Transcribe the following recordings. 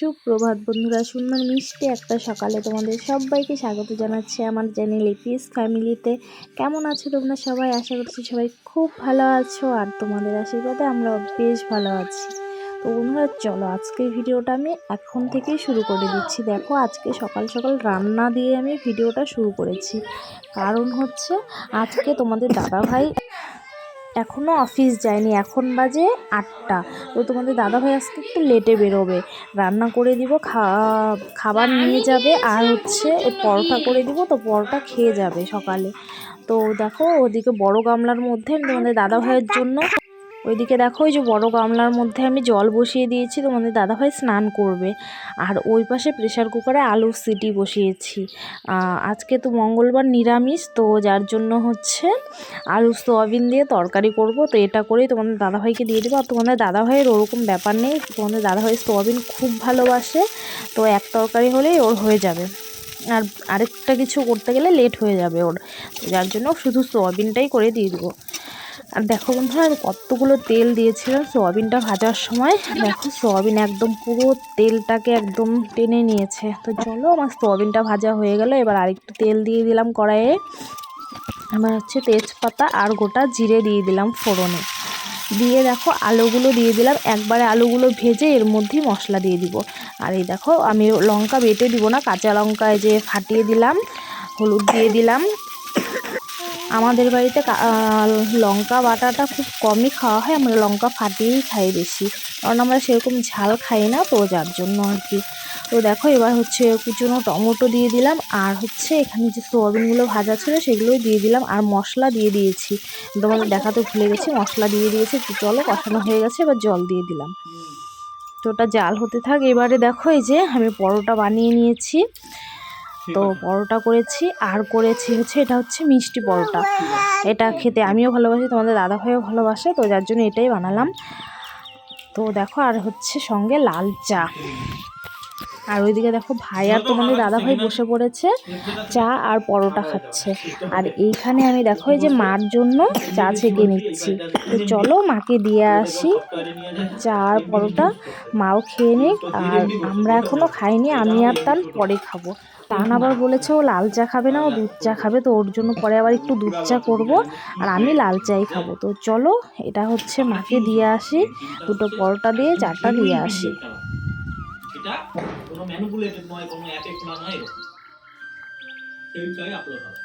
সুপ্রভাত বন্ধুরা সুন্দর মিষ্টি একটা সকালে তোমাদের সবাইকে স্বাগত জানাচ্ছি আমার চ্যানেল এপিএস ফ্যামিলিতে কেমন আছো তোমরা সবাই? আশা করছি সবাই খুব ভালো আছো আর তোমাদের আশীর্বাদে আমরা বেশ ভালো আছি। তো বন্ধুরা, চলো আজকের ভিডিওটা আমি এখন থেকেই শুরু করে দিচ্ছি। দেখো, আজকে সকাল সকাল রান্না দিয়ে আমি ভিডিওটা শুরু করেছি। কারণ হচ্ছে, আজকে তোমাদের দাদাভাই এখনও অফিস যায়নি, এখন বাজে আটটা। তো তোমাদের দাদা ভাই আজকে একটু লেটে বেরোবে। রান্না করে দিব খাবার নিয়ে যাবে, আর হচ্ছে পরোটা করে দিব, তো পরোটা খেয়ে যাবে সকালে। তো দেখো, ওদিকে বড় গামলার মধ্যে তোমাদের দাদা ভাইয়ের জন্য ওইদিকে দেখো, ওই যে বড় গামলার মধ্যে আমি জল বসিয়ে দিয়েছি তোমাদের দাদাভাই স্নান করবে। আর ওই পাশে প্রেশার কুকারে আলুর সিটি বসিয়েছি। আজকে তো মঙ্গলবার নিরামিষ, তো যার জন্য হচ্ছে আলু সোয়াবিন দিয়ে তরকারি করব, তো এটা করেই তোমাদের দাদাভাইকে দিয়ে দেবো। আর তোমাদের দাদাভাইয়ের ওরকম ব্যাপার নেই, তোমাদের দাদাভাই সোয়াবিন খুব ভালোবাসে, তো এক তরকারি হলেই ওর হয়ে যাবে। আর আরেকটা কিছু করতে গেলে লেট হয়ে যাবে ওর, যার জন্য শুধু সোয়াবিনটাই করে দিয়ে দেবো। আর দেখো বন্ধুরা আমি কতগুলো তেল দিয়েছিলাম সোয়াবিনটা ভাজার সময়। দেখো সোয়াবিন একদম পুরো তেলটাকে একদম টেনে নিয়েছে। তো চলো, আমার সোয়াবিনটা ভাজা হয়ে গেল। এবার আরেকটু তেল দিয়ে দিলাম কড়াইয়ে। এবার হচ্ছে তেজপাতা আর গোটা জিরে দিয়ে দিলাম ফোড়নে। দিয়ে দেখো আলুগুলো দিয়ে দিলাম। একবারে আলুগুলো ভেজে এর মধ্যেই মশলা দিয়ে দিব। আর এই দেখো, আমি লঙ্কা বেটে দিব না, কাঁচা লঙ্কায় যে ফাটিয়ে দিলাম, হলুদ দিয়ে দিলাম। আমাদের বাড়িতে লঙ্কা বাটাটা খুব কমই খাওয়া হয়, আমরা লঙ্কা ফাটিয়েই খাই বেশি। কারণ আমরা সেরকম ঝাল খাই না তো, যার জন্য আর কি। তো দেখো, এবার হচ্ছে কুচনো টমেটো দিয়ে দিলাম, আর হচ্ছে এখানে যে সোয়াবিনগুলো ভাজা ছিল সেগুলোই দিয়ে দিলাম, আর মশলা দিয়ে দিয়েছি। তোমাদের দেখাতে ভুলে গেছি, মশলা দিয়ে দিয়েছি চলো কষানো হয়ে গেছে, এবার জল দিয়ে দিলাম। তো ওটা জাল হতে থাক, এবারে দেখো এই যে আমি পরোটা বানিয়ে নিয়েছি। তো পরোটা করেছি আর করেছি হচ্ছে এটা হচ্ছে মিষ্টি পরোটা। এটা খেতে আমিও ভালোবাসি তোমাদের দাদা ভাইও ভালোবাসে তো যার জন্য এটাই বানালাম। তো দেখো আর হচ্ছে সঙ্গে লাল চা। আর ওইদিকে দেখো ভাই আর তোমাদের দাদা ভাই বসে পড়েছে চা আর পরোটা খাচ্ছে। আর এইখানে আমি দেখো এই যে মার জন্য চা ছেঁকে নিচ্ছি। তো চলো মাকে দিয়ে আসি। চা আর পরোটা মাও খেয়ে নিক। আর আমরা এখনও খাইনি আমি আর তার পরে খাব। টান আবার বলেছে, ও লাল চা খাবে না, ও দুধ চা খাবে, তো ওর জন্য পরে আবার একটু দুধ চা করব, আর আমি লাল চাই খাব। তো চলো, এটা হচ্ছে মাকে দিয়ে আসি, দুটো পরোটা দিয়ে, চারটা দিয়ে আসি। এটা কোনো ম্যানুপুলেটেড নয়, কোনো অ্যাপেক্ট নয় এরকম। আপলোড হবে।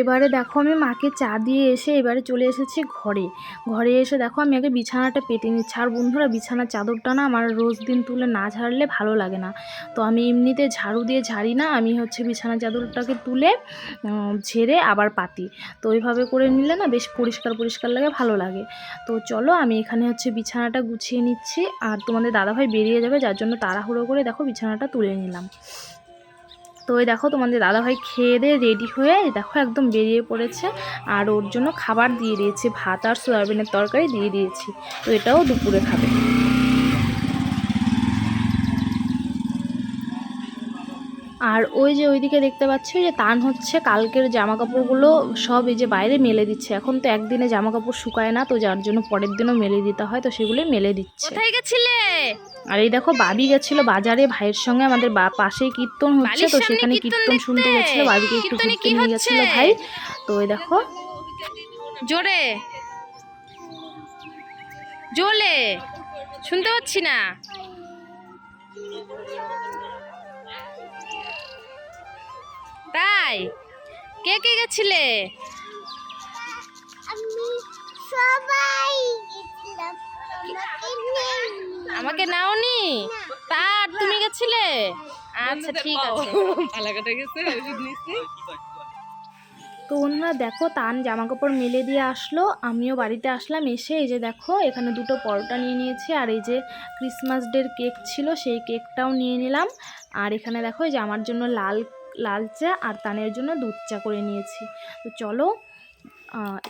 এবারে দেখো আমি মাকে চা দিয়ে এসে এবারে চলে এসেছি ঘরে। ঘরে এসে দেখো আমি আগে বিছানাটা পেতে নিচ্ছি। আর বন্ধুরা, বিছানার চাদরটা না আমার রোজ দিন তুলে না ঝাড়লে ভালো লাগে না। তো আমি এমনিতে ঝাড়ু দিয়ে ঝাড়ি না, আমি হচ্ছে বিছানার চাদরটাকে তুলে ঝেড়ে আবার পাতি। তো ওইভাবে করে নিলে না বেশ পরিষ্কার পরিষ্কার লাগে, ভালো লাগে। তো চলো আমি এখানে হচ্ছে বিছানাটা গুছিয়ে নিচ্ছি। আর তোমাদের দাদাভাই বেরিয়ে যাবে, যার জন্য তাড়াহুড়ো করে দেখো বিছানাটা তুলে নিলাম। তো ওই দেখো তোমাদের দাদাভাই খেয়ে দিয়ে রেডি হয়ে দেখো একদম বেরিয়ে পড়েছে। আর ওর জন্য খাবার দিয়ে দিয়েছি। ভাত আর সয়াবিনের তরকারি দিয়ে দিয়েছি। তো এটাও দুপুরে খাবে। আর ওই যে ওইদিকে দেখতে পাচ্ছি যে তান হচ্ছে কালকের জামা কাপড়গুলো সব এই যে বাইরে মেলে দিচ্ছে। এখন তো একদিনে জামা কাপড় শুকায় না তো যার জন্য পরের দিনও মেলে দিতে হয় তো সেগুলোই মেলে দিচ্ছে। কোথায় গেছিলে? আর এই দেখো বাবি গেছিল বাজারে ভাইয়ের সঙ্গে আমাদের বা পাশেই কীর্তন হচ্ছে তো সেখানে কীর্তন শুনতে গেছিল বাবিকে একটু ঘুরতে নিয়ে গেছিল ভাই। তো ওই দেখো। জোরে। জোলে। শুনতে পাচ্ছি না। তাই? কে কে গেছিলে? সবাই আমাকে নাওনি? তার তুমি গেছিলে? আচ্ছা ঠিক আছে। তো অন্যরা দেখো তান জামা কাপড় মেলে দিয়ে আসলো। আমিও বাড়িতে আসলাম এসে এই যে দেখো এখানে দুটো পরোটা নিয়ে নিয়েছি আর এই যে ক্রিসমাস ডের কেক ছিল সেই কেকটাও নিয়ে নিলাম। আর এখানে দেখো এই যে আমার জন্য লাল লাল চা আর তানের জন্য দুধ চা করে নিয়েছি। তো চলো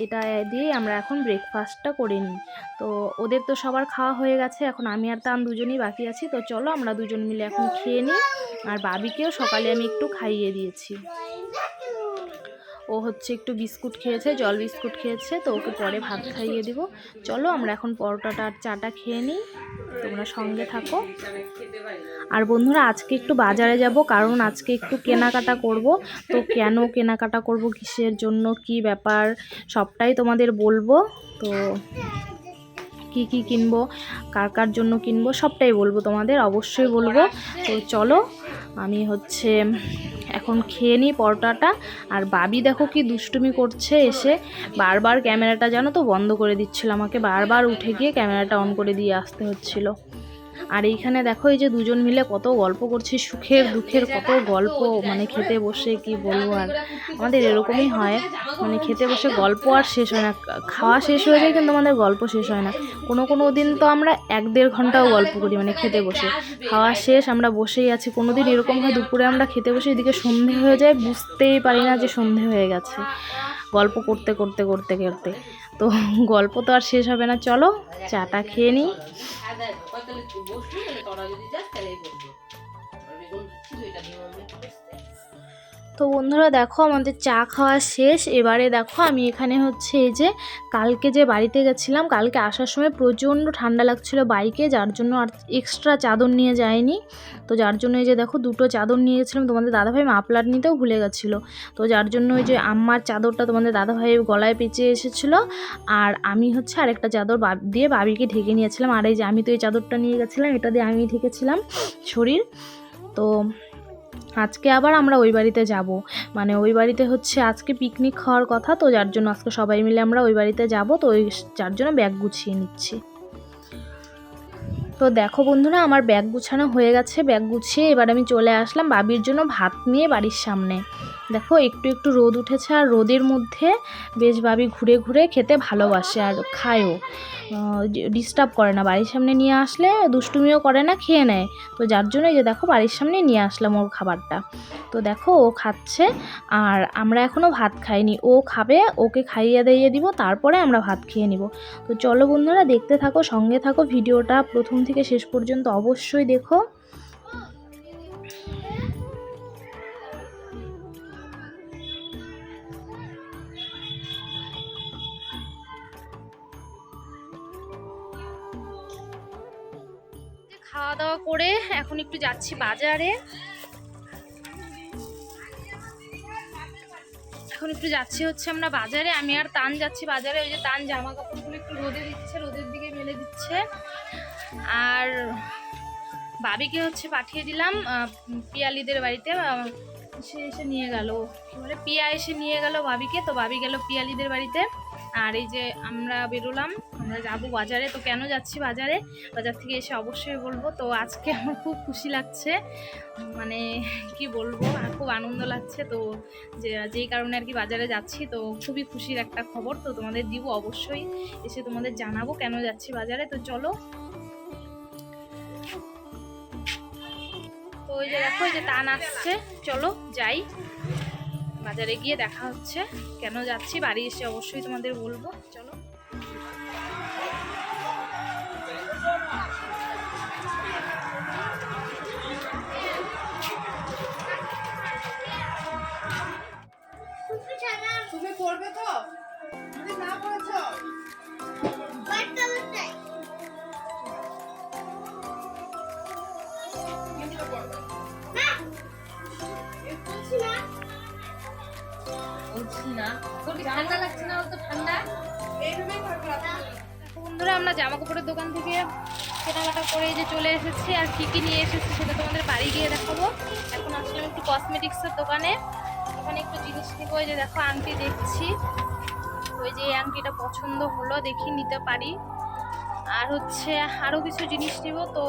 এটা দিয়ে আমরা এখন ব্রেকফাস্টটা করে নিই। তো ওদের তো সবার খাওয়া হয়ে গেছে, এখন আমি আর তান দুজনেই বাকি আছি। তো চলো, আমরা দুজন মিলে এখন খেয়ে নিই। আর বাবিকেও সকালে আমি একটু খাইয়ে দিয়েছি। ও হচ্ছে একটু বিস্কুট খেয়েছে, জল বিস্কুট খেয়েছে, তো ওকে পরে ভাত খাইয়ে দিব। চলো, আমরা এখন পরোটাটা আর চাটা খেয়ে নিই। তোমরা সঙ্গে থাকো। আর বন্ধুরা, আজকে একটু বাজারে যাব, কারণ আজকে একটু কেনাকাটা করব। তো কেন কেনাকাটা করব, কিসের জন্য, কি ব্যাপার, সবটাই তোমাদের বলব। তো কি কি কিনবো, কার কার জন্য কিনবো, সবটাই বলব তোমাদের, অবশ্যই বলব। তো চলো, আমি হচ্ছে এখন খেয়ে নিই পরোটাটা। আর বাবি দেখো কি দুষ্টুমি করছে এসে। বারবার ক্যামেরাটা জানো তো বন্ধ করে দিচ্ছিল আমাকে। বারবার উঠে গিয়ে ক্যামেরাটা অন করে দিয়ে আসতে হচ্ছিল। আর এইখানে দেখো এই যে দুজন মিলে কত গল্প করছি, সুখের দুঃখের কত গল্প মানে খেতে বসে কি বলব আর আমাদের এরকমই হয় মানে খেতে বসে গল্প আর শেষ হয় না, খাওয়া শেষ হয়ে যায় কিন্তু আমাদের গল্প শেষ হয় না। কোনো কোনো দিন তো আমরা এক দেড় ঘন্টাও গল্প করি মানে খেতে বসে। খাওয়া শেষ, আমরা বসেই আছি, কোনো দিন এরকম হয় দুপুরে আমরা খেতে বসে এদিকে সন্ধে হয়ে যায়, বুঝতেই পারি না যে সন্ধে হয়ে গেছে। গল্প করতে করতে করতে করতে। তো গল্প তো আর শেষ হবে না চলো চাটা খেয়ে নিই। তো বন্ধুরা দেখো, আমাদের চা খাওয়া শেষ। এবারে দেখো, আমি এখানে হচ্ছে এই যে কালকে যে বাড়িতে গেছিলাম, কালকে আসার সময় প্রচণ্ড ঠান্ডা লাগছিল বাইকে, যার জন্য আর এক্সট্রা চাদর নিয়ে যায়নি। তো যার জন্য এই যে দেখো, দুটো চাদর নিয়ে গেছিলাম তোমাদের দাদাভাই মাপলার নিতেও ভুলে গেছিল। তো যার জন্য ওই যে আম্মার চাদরটা তোমাদের দাদাভাই গলায় পেঁচে এসেছিল। আর আমি হচ্ছে আরেকটা চাদর দিয়ে বাবিকে ঢেকে নিয়েছিলাম। আর এই যে আমি তো এই চাদরটা নিয়ে গেছিলাম, এটা দিয়ে আমি ঢেকেছিলাম শরীর। তো আজকে আবার আমরা ওই বাড়িতে যাব। মানে ওই বাড়িতে হচ্ছে আজকে পিকনিক খাওয়ার কথা, তো যার জন্য আজকে সবাই মিলে আমরা ওই বাড়িতে যাব, তো ওই যার জন্য ব্যাগ গুছিয়ে নিচ্ছি। তো দেখো বন্ধুরা, আমার ব্যাগ গুছানো হয়ে গেছে ব্যাগ গুছিয়ে এবার আমি চলে আসলাম বাবির জন্য ভাত নিয়ে বাড়ির সামনে। দেখো, একটু একটু রোদ উঠেছে আর রোদের মধ্যে বেশ বাবি ঘুরে ঘুরে খেতে ভালোবাসে আর খায়ও। ডিস্টার্ব করে না। বাড়ির সামনে নিয়ে আসলে দুষ্টুমিও করে না, খেয়ে নেয়। তো যার জন্য যে দেখো, বাড়ির সামনে নিয়ে আসলাম ওর খাবারটা। তো দেখো, ও খাচ্ছে আর আমরা এখনও ভাত খাইনি। ও খাবে, ওকে খাইয়ে দাইয়ে দিব, তারপরে আমরা ভাত খেয়ে নিব। তো চলো বন্ধুরা, দেখতে থাকো, সঙ্গে থাকো। ভিডিওটা প্রথম থেকে শেষ পর্যন্ত অবশ্যই দেখো। খাওয়া দাওয়া করে এখন একটু যাচ্ছি বাজারে। এখন একটু যাচ্ছি হচ্ছে আমরা বাজারে। আমি আর তান যাচ্ছি বাজারে। ওই যে তান জামা কাপড়গুলো একটু রোদে দিচ্ছে, রোদের দিকে মেলে দিচ্ছে। আর বাবিকে হচ্ছে পাঠিয়ে দিলাম পিয়ালিদের বাড়িতে। সে এসে নিয়ে গেল। বলে পিয়া এসে নিয়ে গেল বাবিকে। তো বাবি গেল পিয়ালিদের বাড়িতে। আর এই যে আমরা বেরোলাম, আমরা যাব বাজারে। তো কেন যাচ্ছি বাজারে? বাজার থেকে এসে অবশ্যই বলব, তো আজকে আমার খুব খুশি লাগছে। মানে কি বলব খুব আনন্দ লাগছে। তো যে, যেই কারণে আর কি বাজারে যাচ্ছি, তো খুবই খুশির একটা খবর। তো তোমাদের দিব অবশ্যই, এসে তোমাদের জানাব কেন যাচ্ছি বাজারে। তো চলো। তো ওই যে দেখো যে টান আসছে। চলো, যাই। বাজারে গিয়ে দেখা হচ্ছে। কেন যাচ্ছি? বাড়ি এসে অবশ্যই তোমাদের বলব। চলো। তুমি করবে তো? না। তোর কি ঠান্ডা লাগছে না ঠান্ডা? বন্ধুরা আমরা জামা কাপড়ের দোকান থেকে কেনাকাটা করে যে চলে এসেছি আর কী কী নিয়ে এসেছি সেটা তোমাদের বাড়ি গিয়ে দেখাবো। এখন আসলাম একটু কসমেটিক্সের দোকানে। ওখানে একটু জিনিস নিবো যে দেখো আংটি দেখছি। ওই যে এই আংটিটা পছন্দ হলো দেখি নিতে পারি। আর হচ্ছে আরও কিছু জিনিস নিব তো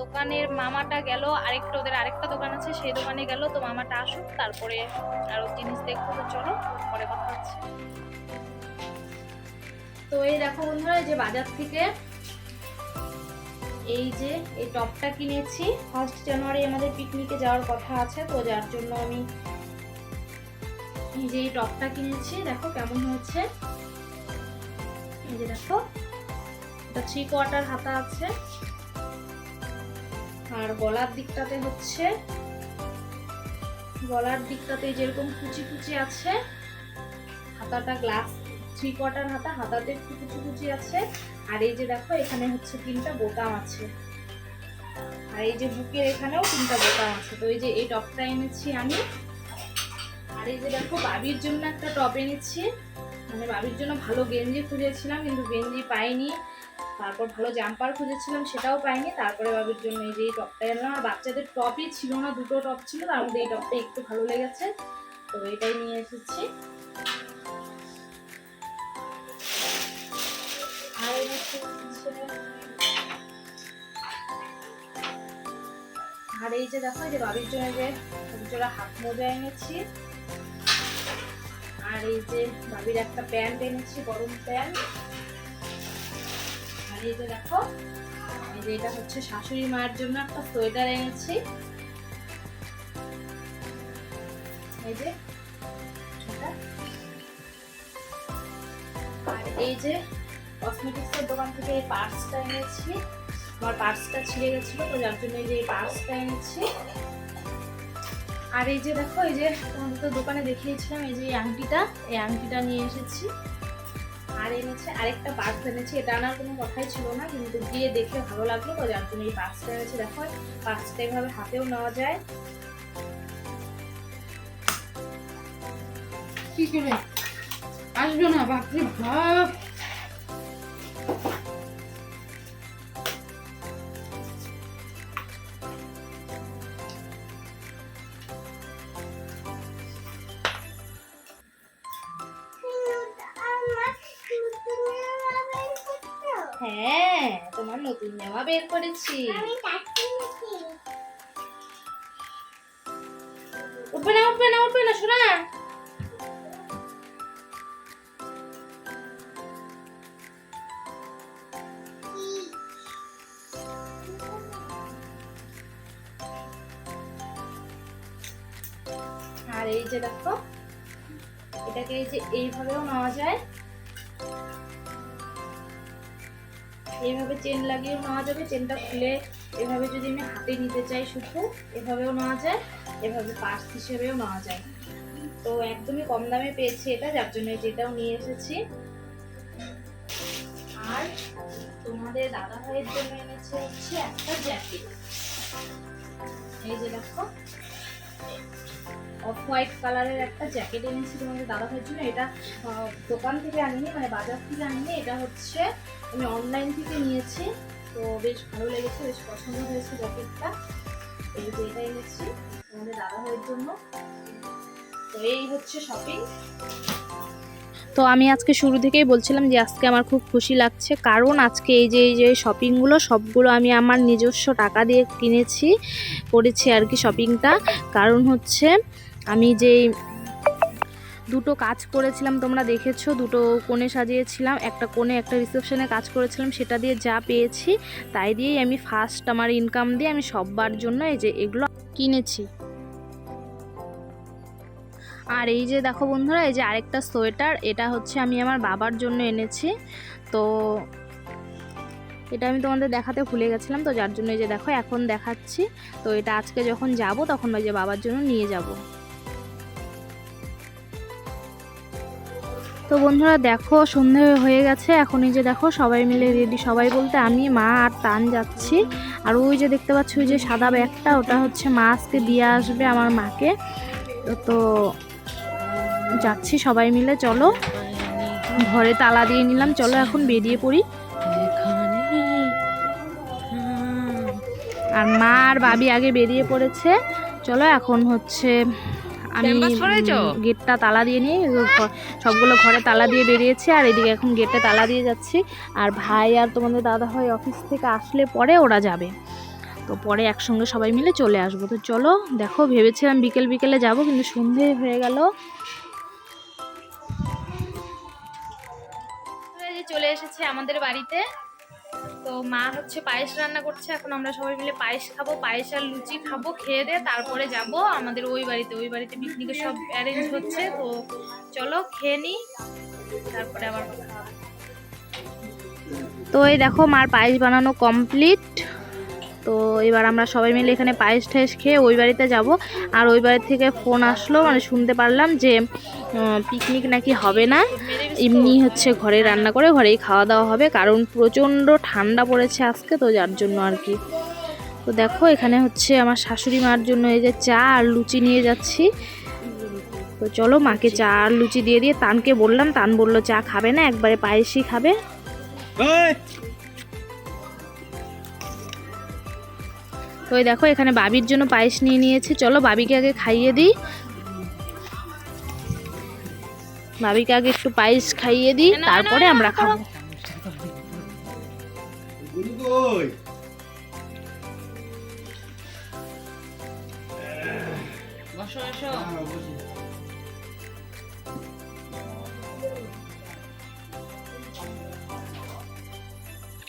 দোকানের মামাটা গেল, আরেকটা ওদের আরেকটা দোকান আছে, সেই দোকানে গেল, তো মামাটা আসুক, তারপরে আরও জিনিস দেখব, তো চলো, পরে কথা হচ্ছে। তো এই দেখো বন্ধুরা যে বাজার থেকে এই যে এই টপটা কিনেছি ফার্স্ট জানুয়ারি আমাদের পিকনিকে যাওয়ার কথা আছে, তো যার জন্য আমি যে এই টপটা কিনেছি, দেখো কেমন হয়েছে। এই যে দেখো, এটা থ্রি কোয়ার্টার হাতা আছে। আর গলার দিকটাতে হচ্ছে, গলার দিকটাতে যেরকম কুচি কুচি আছে, হাতাটা গ্লাস থ্রি কোয়ার্টার হাতা, হাতাতে একটু কুচি কুচি আছে, আর এই যে দেখো এখানে হচ্ছে তিনটা বোতাম আছে। আর এই যে বুকের এখানেও তিনটা বোতাম আছে। তো এই যে এই টপটা এনেছি আমি। আর এই যে দেখো বাবির জন্য একটা টপ এনেছি। মানে বাবির জন্য ভালো গেঞ্জি খুঁজেছিলাম, কিন্তু গেঞ্জি পাইনি। তারপর ভালো জাম্পার খুঁজেছিলাম, সেটাও পাইনি। তারপরে বাবির জন্য এই যে এই টপটা এলাম আর বাচ্চাদের টপই ছিল না, দুটো টপ ছিল, তার মধ্যে এই টপটা একটু ভালো লেগেছে। তো এটাই নিয়ে এসেছি। আর এই যে দেখো, এই যে বাবির জন্য যে জোড়া হাত মোজা এনেছি। আর এই যে বাবির একটা প্যান্ট এনেছি, গরম প্যান্ট। আর এই যে দেখো, এই যে শাশুড়ি মায়ের জন্য এনেছি। এই যে। আর এই যে দোকান থেকে এই পার্সটা এনেছি। আমার পার্সটা তো যার জন্য এই যে পার্সটা এনেছি। আর এই যে দেখো, এই যে তোমাদের তো দোকানে দেখিয়েছিলাম, এই যে আংটিটা, এই আংটিটা নিয়ে এসেছি। আর এনেছে আরেকটা বাক্স এনেছে এটা আনার কোনো কথাই ছিল না, কিন্তু গিয়ে দেখে ভালো লাগল, তো যার জন্য এই বাক্সটা এনেছে। দেখো বাক্সটা এভাবে হাতেও নেওয়া যায়। কি করে আসবে না, বাপরে বাপ! নতুন জামা বের করেছি। উঠবে না উঠবে না উঠবে না শোনা আর এই যে দেখো এটাকে এই যে এইভাবেও নেওয়া যায়। এইভাবে চেন লাগিয়েও নেওয়া যাবে, চেনটা খুলে এভাবে যদি আমি হাতে নিতে চাই শুধু, এভাবেও নেওয়া যায়, এভাবে পার্স হিসেবেও নেওয়া যায়। তো একদমই কম দামে পেয়েছি এটা, যার জন্য যেটাও নিয়ে এসেছি। আর তোমাদের দাদা ভাইয়ের জন্য এনেছে হচ্ছে একটা জ্যাকেট এই যে দেখো অফ হোয়াইট কালারের একটা জ্যাকেট এনেছি তোমাদের দাদা ভাইয়ের জন্য। এটা দোকান থেকে আনিনি মানে বাজার থেকে আনিনি, এটা হচ্ছে আমি অনলাইন থেকে নিয়েছি, তো বেশ ভালো লেগেছে, বেশ পছন্দ হয়েছে জ্যাকেটটা এই যে এটা এনেছি আমাদের দাদা ভাইয়ের জন্য। তো এই হচ্ছে শপিং তো আমি আজকে শুরু থেকেই বলছিলাম যে আজকে আমার খুব খুশি লাগছে, কারণ আজকে এই যে এই যে শপিংগুলো সবগুলো আমি আমার নিজস্ব টাকা দিয়ে কিনেছি, করেছি আর কি শপিংটা কারণ হচ্ছে আমি যেই দুটো কাজ করেছিলাম, তোমরা দেখেছ, দুটো কোণে সাজিয়েছিলাম, একটা কোণে একটা রিসেপশনে কাজ করেছিলাম, সেটা দিয়ে যা পেয়েছি, তাই দিয়েই আমি ফার্স্ট আমার ইনকাম দিয়ে আমি সববার জন্য এই যে এগুলো কিনেছি। আর এই যে দেখো বন্ধুরা, এই যে আরেকটা সোয়েটার, এটা হচ্ছে আমি আমার বাবার জন্য এনেছি। তো এটা আমি তোমাদের দেখাতে ভুলে গেছিলাম, তো যার জন্য এই যে দেখো এখন দেখাচ্ছি। তো এটা আজকে যখন যাব, তখন ওই যে বাবার জন্য নিয়ে যাব। তো বন্ধুরা দেখো, সন্ধে হয়ে গেছে। এখন এই যে দেখো, সবাই মিলে রেডি সবাই বলতে আমি, মা আর তান যাচ্ছি। আর ওই যে দেখতে পাচ্ছি, ওই যে সাদা ব্যাগটা, ওটা হচ্ছে মা আজকে দিয়ে আসবে আমার মাকে। তো যাচ্ছি সবাই মিলে, চলো। ঘরে তালা দিয়ে নিলাম, চলো এখন বেরিয়ে পড়ি। আর মা আর বাবি আগে বেরিয়ে পড়েছে। চলো এখন হচ্ছে আমি গেটটা তালা দিয়ে নিয়ে সবগুলো ঘরে তালা দিয়ে বেরিয়েছি আর এদিকে এখন গেটে তালা দিয়ে যাচ্ছি। আর ভাই আর তোমাদের দাদা ভাই অফিস থেকে আসলে পরে ওরা যাবে। তো পরে একসঙ্গে সবাই মিলে চলে আসব। তো চলো দেখো ভেবেছিলাম বিকেল বিকেলে যাব কিন্তু সন্ধে হয়ে গেল। চলে এসেছে আমাদের বাড়িতে। তো মা হচ্ছে পায়েস রান্না করছে, এখন আমরা সবাই মিলে পায়েস খাব, পায়েস আর লুচি খাব, খেয়ে দিয়ে তারপরে যাব আমাদের ওই বাড়িতে ওই বাড়িতে পিকনিকের সব অ্যারেঞ্জ হচ্ছে, তো চলো খেয়ে নিই তারপরে আবার তো এই দেখো মার পায়েস বানানো কমপ্লিট তো এবার আমরা সবাই মিলে এখানে পায়েস টায়েস খেয়ে ওই বাড়িতে যাব। আর ওই বাড়ি থেকে ফোন আসলো মানে শুনতে পারলাম যে পিকনিক নাকি হবে না। এমনি হচ্ছে ঘরে রান্না করে ঘরেই খাওয়া দাওয়া হবে, কারণ প্রচণ্ড ঠান্ডা পড়েছে আজকে, তো যার জন্য আর কি। তো দেখো, এখানে হচ্ছে আমার শাশুড়ি মার জন্য এই যে চা আর লুচি নিয়ে যাচ্ছি। তো চলো মাকে চা আর লুচি দিয়ে দিয়ে তানকে বললাম, তান বলল, চা খাবে না, একবারে পায়েসই খাবে। তো ওই দেখো এখানে বাবির জন্য পায়েস নিয়ে নিয়েছি। চলো বাবিকে আগে খাইয়ে দিই। বাবিকে আগে একটু পায়েস খাইয়ে দিই তারপরে আমরা খাব।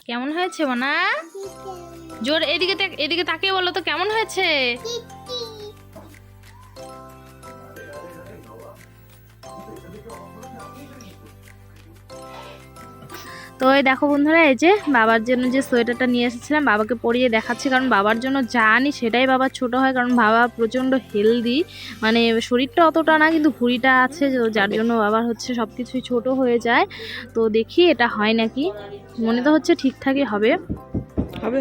কেমন হয়েছে মোনা? জোর, এদিকে এদিকে তাকিয়ে বলো তো, কেমন হয়েছে? তো এই দেখো বন্ধুরা, এই যে বাবার জন্য যে সোয়েটারটা নিয়ে এসেছিলাম, বাবাকে পরিয়ে দেখাচ্ছি, কারণ বাবার জন্য যা আনি সেটাই বাবা ছোট হয়, কারণ বাবা প্রচণ্ড হেলদি। মানে শরীরটা অতটা না, কিন্তু ভুঁড়িটা আছে যার জন্য বাবার হচ্ছে সব কিছুই ছোটো হয়ে যায়। তো দেখি এটা হয় নাকি। মনে তো হচ্ছে ঠিকঠাকই হবে। হবে।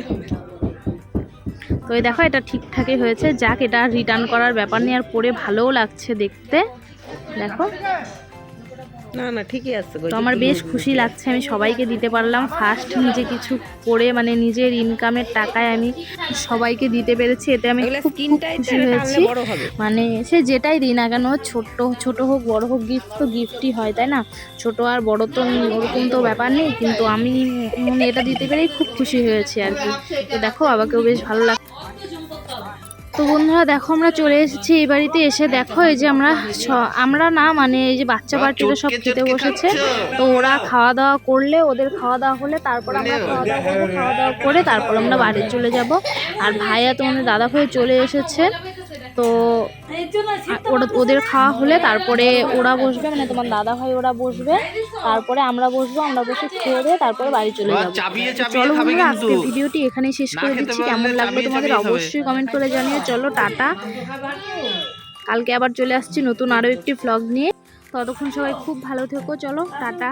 তো এই দেখো, এটা ঠিকঠাকই হয়েছে। যাক, এটা রিটার্ন করার ব্যাপার নিয়ে আর পরে ভালোও লাগছে দেখতে। দেখো। না না ঠিকই আছে তো আমার বেশ খুশি লাগছে আমি সবাইকে দিতে পারলাম। ফার্স্ট নিজে কিছু করে মানে নিজের ইনকামের টাকায় আমি সবাইকে দিতে পেরেছি এতে আমি খুব খুশি হয়েছি। মানে সে যেটাই দিই না কেন ছোট্ট ছোট হোক বড় হোক গিফট তো গিফটই হয় তাই না? ছোট আর বড় তো ওরকম তো ব্যাপার নেই কিন্তু আমি এটা দিতে পেরেই খুব খুশি হয়েছি আর কি। তো দেখো বাবাকেও বেশ ভালো লাগ তো বন্ধুরা দেখো আমরা চলে এসেছি এই বাড়িতে এসে দেখো এই যে আমরা স- আমরা না মানে এই যে বাচ্চা বাচ্চারা সব খেতে বসেছে তো ওরা খাওয়া দাওয়া করলে ওদের খাওয়া দাওয়া হলে তারপর আমরা খাওয়া দাওয়া করব খাওয়া দাওয়া করে তারপর আমরা বাড়ি চলে যাব। আর ভাইয়া তোমাদের দাদা ভাই চলে এসেছে। তো ওরা ওদের খাওয়া হলে তারপরে ওরা বসবে মানে তোমার দাদা ভাই ওরা বসবে তারপরে আমরা বসবো আমরা বসে খেয়ে দিয়ে তারপরে বাড়ি চলে যাব। চলো বন্ধুরা কিন্তু। ভিডিওটি এখানেই শেষ করে দিচ্ছি। কেমন লাগল তোমাদের অবশ্যই কমেন্ট করে জানিয়ে চলো টাটা। কালকে আবার চলে আসছি নতুন আরও একটি ভ্লগ নিয়ে। ততক্ষণ সবাই খুব ভালো থেকো। চলো টাটা।